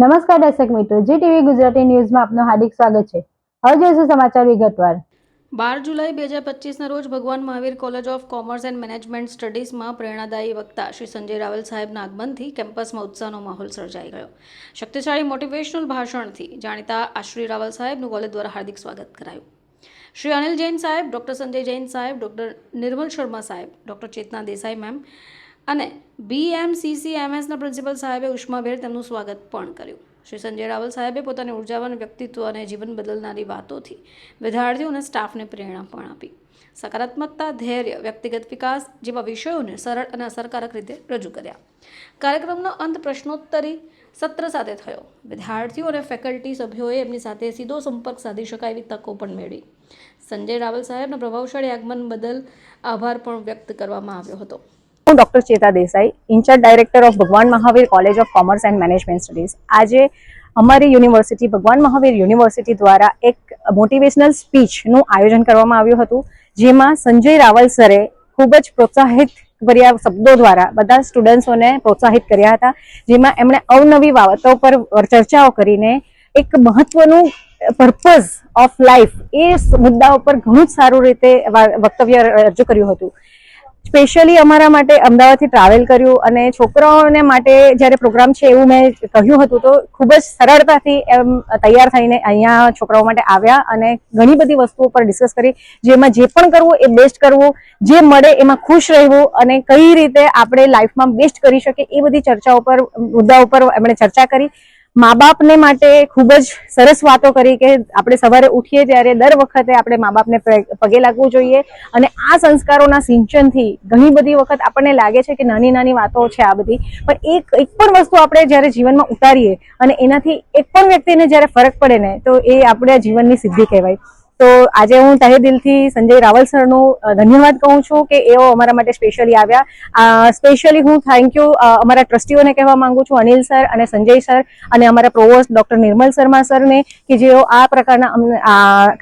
નમસ્કાર દર્શક મિત્રો જી ટીવી ગુજરાતી ન્યૂઝમાં આપનું હાર્દિક સ્વાગત છે. હવે જોઈશું સમાચાર વિગતવાર. બાર જુલાઈ બે હજાર પચીસના રોજ Bhagwan Mahavir college of commerce and management સ્ટડીઝમાં પ્રેરણાદાયી વક્તા શ્રી સંજય રાવલ સાહેબના આગમનથી કેમ્પસમાં ઉત્સાહનો માહોલ સર્જાઈ ગયો. શક્તિશાળી મોટિવેશનલ ભાષણથી જાણીતા આશ્રી રાવલ સાહેબનું કોલેજ દ્વારા હાર્દિક સ્વાગત કરાયું. શ્રી અનિલ જૈન સાહેબ, ડૉક્ટર સંજય જૈન સાહેબ, ડૉક્ટર નિર્મલ શર્મા સાહેબ, ડૉક્ટર ચેતના દેસાઈ મેમ અને બીએમસીસીએમએસના પ્રિન્સિપલ સાહેબે ઉષ્માભેર તેમનું સ્વાગત પણ કર્યું. શ્રી સંજય રાવલ સાહેબે પોતાની ઉર્જાવાન વ્યક્તિત્વ અને જીવન બદલનારી વાતોથી વિદ્યાર્થીઓ અને સ્ટાફને પ્રેરણા પણ આપી. સકારાત્મકતા, ધૈર્ય, વ્યક્તિગત વિકાસ જેવા વિષયોને સરળ અને અસરકારક રીતે રજૂ કર્યા. કાર્યક્રમનો અંત પ્રશ્નોત્તરી સત્ર સાથે થયો. વિદ્યાર્થીઓ અને ફેકલ્ટી સભ્યોએ એમની સાથે સીધો સંપર્ક સાધી શકાય એવી તકો પણ મેળવી. સંજય રાવલ સાહેબના પ્રભાવશાળી આગમન બદલ આભાર પણ વ્યક્ત કરવામાં આવ્યો હતો. હું ડૉક્ટર ચેતા Desai in charge director of Bhagwan Mahavir college of commerce and management studies આજે અમારી યુનિવર્સિટી, ભગવાન મહાવીર યુનિવર્સિટી દ્વારા એક મોટિવેશનલ સ્પીચનું આયોજન કરવામાં આવ્યું હતું, જેમાં સંજય રાવલ સરે ખૂબ જ પ્રોત્સાહિત ભર્યા શબ્દો દ્વારા, બધા સ્ટુડન્ટ્સોને પ્રોત્સાહિત કર્યા હતા, જેમાં એમણે અવનવી બાબતો પર ચર્ચાઓ કરીને એક મહત્વનું પર્પઝ ઓફ લાઈફ એ મુદ્દા ઉપર ઘણું જ સારું રીતે વક્તવ્ય રજૂ કર્યું હતું. સ્પેશિયલી અમારા માટે અમદાવાદથી ટ્રાવેલ કર્યું અને છોકરાઓને માટે જ્યારે પ્રોગ્રામ છે એવું મેં કહ્યું હતું, તો ખૂબ જ સરળતાથી એમ તૈયાર થઈને અહીંયા છોકરાઓ માટે આવ્યા અને ઘણી બધી વસ્તુઓ પર ડિસ્કસ કરી જેમાં જે પણ કરવું એ બેસ્ટ કરવું, જે મળે એમાં ખુશ રહેવું અને કઈ રીતે આપણે લાઈફમાં બેસ્ટ કરી શકીએ એ બધી ચર્ચાઓ પર, મુદ્દાઓ પર એમણે ચર્ચા કરી. મા બાપને માટે ખૂબ જ સરસ વાતો કરી કે આપણે સવારે ઉઠીએ ત્યારે દર વખતે આપણે મા બાપને પગે લાગવું જોઈએ. અને આ સંસ્કારોના સિંચનથી ઘણી બધી વખત આપણને લાગે છે કે નાની નાની વાતો છે આ બધી. પણ એક એક પણ વસ્તુ આપણે જ્યારે જીવનમાં ઉતારીએ અને એનાથી એક પણ વ્યક્તિને જ્યારે ફરક પડે ને, તો એ આપણા જીવનની સિદ્ધિ કહેવાય. તો આજે હું તહે દિલથી સંજય રાવલ સરનું ધન્યવાદ કહું છું કે એઓ અમારા માટે સ્પેશિયલી આવ્યા. સ્પેશિયલી હું થેન્ક યુ અમારા ટ્રસ્ટીઓને કહેવા માંગુ છું, અનિલ સર અને સંજય સર અને અમારા પ્રોવોસ્ટ ડોક્ટર નિર્મલ શર્મા સરને કે જેઓ આ પ્રકારના અમને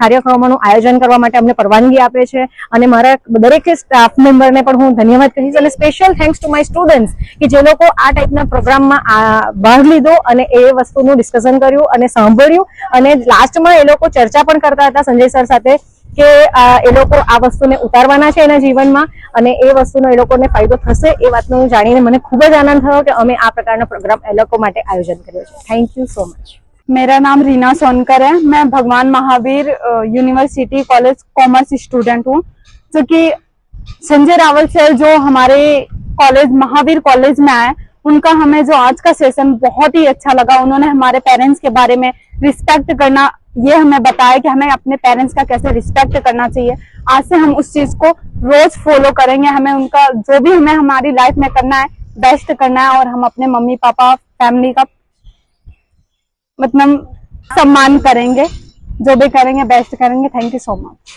કાર્યક્રમોનું આયોજન કરવા માટે અમને પરવાનગી આપે છે. અને મારા દરેક સ્ટાફ મેમ્બરને પણ હું ધન્યવાદ કહીશ અને special thanks to my students કે જે લોકો આ ટાઈપના પ્રોગ્રામમાં ભાગ લીધો અને એ વસ્તુનું ડિસ્કશન કર્યું અને સાંભળ્યું. અને લાસ્ટમાં એ લોકો ચર્ચા પણ કરતા હતા, સંજય સર સાથે કે આ એ લોકો આ વસ્તુને ઉતારવાના છે એના જીવનમાં અને એ વસ્તુનો એ લોકોને ફાયદો થશે એ વાતનું જાણીને મને ખૂબ જ આનંદ થયો કે અમે આ પ્રકારનો પ્રોગ્રામ એ લોકો માટે આયોજન કર્યો છે થેન્ક યુ સો મચ मेरा नाम रीना सोनकर है मैं Bhagwan Mahavir uh, university college commerce student हूँ जो कि संजय रावल सर जो हमारे कॉलेज महावीर कॉलेज में आए उनका हमें जो आज का सेशन बहुत ही अच्छा लगा। उन्होंने हमारे पेरेंट्स के बारे में रिस्पेक्ट करना, ये हमें बताया कि हमें अपने पेरेंट्स का कैसे रिस्पेक्ट करना चाहिए। आज से हम उस चीज़ को रोज फॉलो करेंगे। हमें उनका, जो भी हमें हमारी लाइफ में करना है बेस्ट करना है और हम अपने मम्मी, पापा फैमिली का मतलब सम्मान करेंगे। जो भी करेंगे बेस्ट करेंगे। Thank you so much